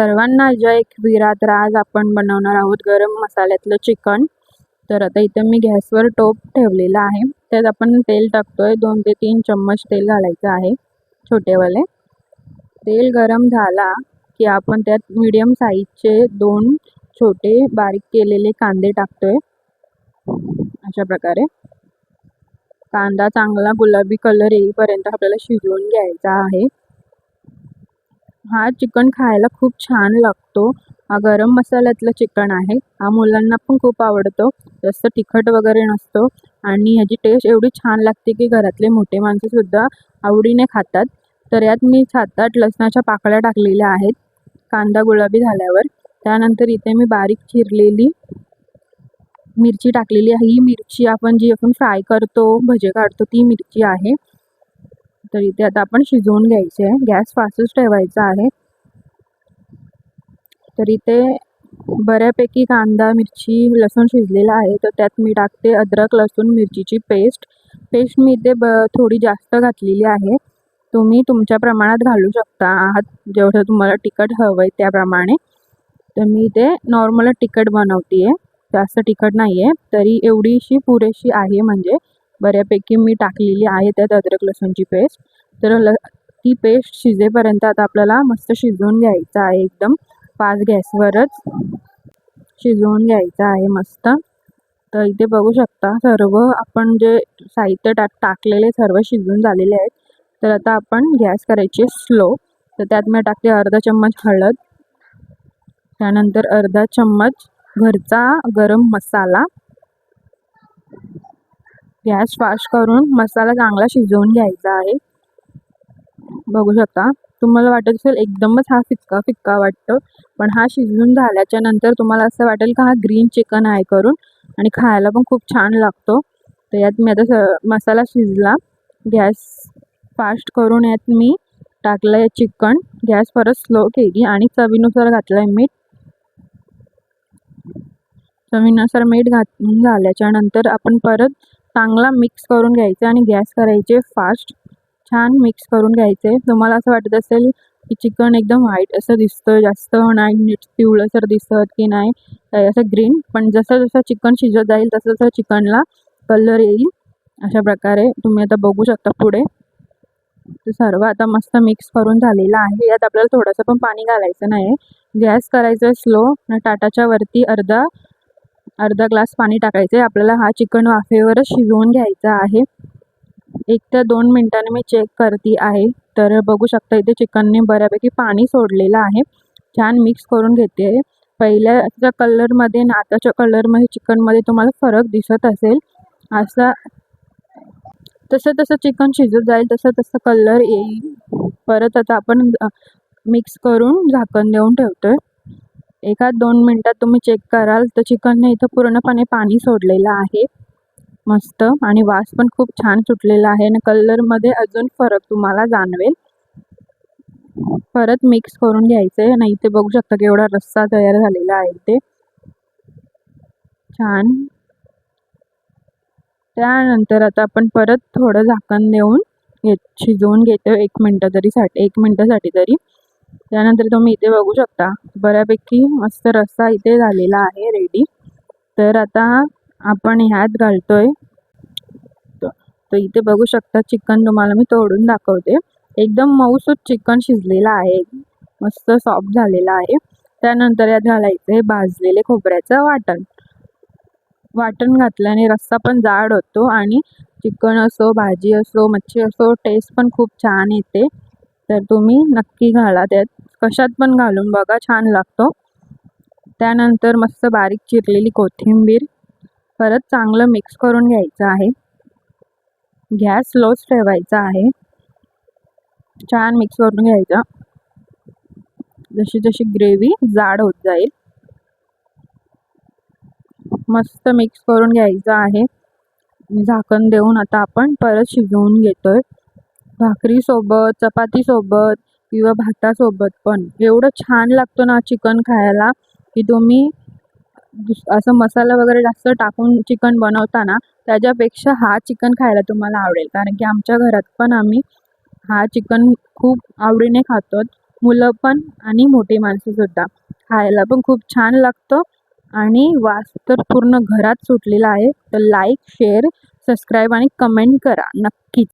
सर्वांना जय एक तर आज आपण बनवणार आहोत गरम मसाल्यातलं चिकन. तर आता इथं मी गॅसवर टोप ठेवलेला आहे. त्यात आपण तेल टाकतोय. दोन ते तीन चम्मच तेल घालायचं आहे छोटेवाले. तेल गरम झाला की आपण त्यात मीडियम साईजचे दोन छोटे बारीक केलेले कांदे टाकतोय. अशा प्रकारे. कांदा चांगला गुलाबी कलर येईपर्यंत आपल्याला शिजवून घ्यायचा आहे. हा चिकन खायला खूप छान लागतो. हा गरम मसाल्यातलं चिकन आहे. हा मुलांना पण खूप आवडतो. जास्त तिखट वगैरे नसतो. आणि ह्याची टेस्ट एवढी छान लागते की घरातले मोठे माणसंसुद्धा आवडीने खातात. तर यात मी सात आठ लसणाच्या पाकळ्या टाकलेल्या आहेत. कांदा गुलाबी झाल्यावर. त्यानंतर इथे मी बारीक चिरलेली मिरची टाकलेली आहे. ही मिरची आपण जी आपण फ्राय करतो भजे काढतो ती मिरची आहे. तर इथे आता आपण शिजवून घ्यायचे आहे. गॅस फास्टच ठेवायचा आहे. तर इथे बऱ्यापैकी कांदा मिरची लसूण शिजलेला आहे. तर त्यात मी टाकते अद्रक लसूण मिरचीची पेस्ट. पेस्ट मी इथे ब थोडी जास्त घातलेली आहे. तुम्ही तुमच्या प्रमाणात घालू शकता आहात. जेवढं तुम्हाला तिखट हवं आहे त्याप्रमाणे. तर मी इथे नॉर्मल तिखट बनवते आहे जास्त तिखट नाही आहे तरी एवढीशी पुरेशी आहे म्हणजे बऱ्यापैकी मी टाकलेली आहे त्यात अद्रक लसूणची पेस्ट. तर ल ती पेस्ट शिजेपर्यंत आता आपल्याला मस्त शिजवून घ्यायचं आहे एकदम. पाच गॅसवरच शिजवून घ्यायचं आहे मस्त. तर इथे बघू शकता सर्व आपण जे साहित्य टाक टाकलेले सर्व शिजून झालेले आहेत. तर आता आपण गॅस करायची स्लो. तर त्यात मी टाकते अर्धा चम्मच हळद. त्यानंतर अर्धा चम्मच घरचा गरम मसाला. गॅस फास्ट करून मसाला चांगला शिजवून घ्यायचा आहे. बघू शकता. तुम्हाला वाटत असेल एकदमच हा फिक्का फिक्का वाटतो पण हा शिजवून झाल्याच्यानंतर तुम्हाला असं वाटेल का हा ग्रीन चिकन आहे करून आणि खायला पण खूप छान लागतो. तर यात मी आता स मसाला शिजला. गॅस फास्ट करून यात मी टाकलं आहे चिकन. गॅस परत स्लो केली आणि चवीनुसार घातलं आहे मीठ. चवीनुसार मीठ घातून झाल्याच्यानंतर आपण परत चांगला मिक्स करून घ्यायचं आणि गॅस करायचे फास्ट छान मिक्स करून घ्यायचे. तुम्हाला असं वाटत असेल की चिकन एकदम व्हाईट असं दिसतं जास्त नाही नीट पिवळंसर दिसत की नाही. असं ग्रीन पण जसं जसं चिकन शिजत जाईल तसं तसं चिकनला कलर येईल. अशा प्रकारे तुम्ही आता बघू शकता पुढे. सर्व आता मस्त मिक्स करून झालेलं आहे. यात आपल्याला थोडंसं पण पाणी घालायचं नाही गॅस करायचं स्लो टाटाच्या वरती अर्धा अर्धा ग्लास पाणी टाकायचं. आहे आपल्याला हा चिकन वाफेवरच शिजवून घ्यायचा आहे. एक तर दोन मिनटाने मी चेक करते आहे. तर बघू शकता इथे चिकनने बऱ्यापैकी पाणी सोडलेलं आहे. छान मिक्स करून घेते. आहे पहिल्याच्या कलरमध्ये आणि आताच्या कलरमध्ये चिकनमध्ये तुम्हाला फरक दिसत असेल. असा तसं तसं चिकन शिजत जाईल तसं तसं कलर येईल. परत आता आपण मिक्स करून झाकण देऊन ठेवतो आहे एका दोन मिनटात तुम्ही चेक कराल तर चिकनने इथं पूर्णपणे पाणी सोडलेलं आहे. मस्त. आणि वास पण खूप छान सुटलेला आहे आणि कलरमध्ये अजून फरक तुम्हाला जाणवेल. परत मिक्स करून घ्यायचं आहे आणि इथे बघू शकता की एवढा रस्सा तयार झालेला आहे इथे. छान. त्यानंतर आता आपण परत थोडं झाकण देऊन घेत शिजवून घेतो एक मिनटं तरी साठी एक मिनटासाठी तरी. त्यानंतर तुम्ही इथे बघू शकता बऱ्यापैकी मस्त रस्सा इथे झालेला आहे रेडी तर आता आपण ह्यात घालतोय. तर इथे बघू शकता चिकन तुम्हाला मी तोडून दाखवते. एकदम मऊसूत चिकन शिजलेलं आहे. मस्त सॉफ्ट झालेलं आहे. त्यानंतर यात घालायचं आहे भाजलेले खोबऱ्याचं वाटण. वाटण घातल्याने रस्सा पण जाड होतो आणि चिकन असो भाजी असो मच्छी असो टेस्ट पण खूप छान येते. तर तुम्ही नक्की घाला. त्यात कशात पण घालून बघा छान लागतो. त्यानंतर मस्त बारीक चिरलेली कोथिंबीर. परत चांगलं मिक्स करून घ्यायचं आहे. गॅस लोच ठेवायचा आहे. छान मिक्स करून घ्यायचा. जशी जशी ग्रेव्ही जाड होत जाईल. मस्त मिक्स करून घ्यायचं आहे. झाकण देऊन आता आपण परत शिजवून घेतोय. भाकरीसोबत चपातीसोबत किंवा भातासोबत पण. एवढं छान लागतं ना चिकन खायला की तुम्ही दुस असं मसाला वगैरे जास्त टाकून चिकन बनवताना त्याच्यापेक्षा हा चिकन खायला तुम्हाला आवडेल. कारण की आमच्या घरात पण आम्ही हा चिकन खूप आवडीने खातो मुलं पण आणि मोठी माणसंसुद्धा खायला पण खूप छान लागतं आणि वास तर पूर्ण घरात सुटलेला आहे. तर लाईक शेअर सबस्क्राईब आणि कमेंट करा. नक्कीच.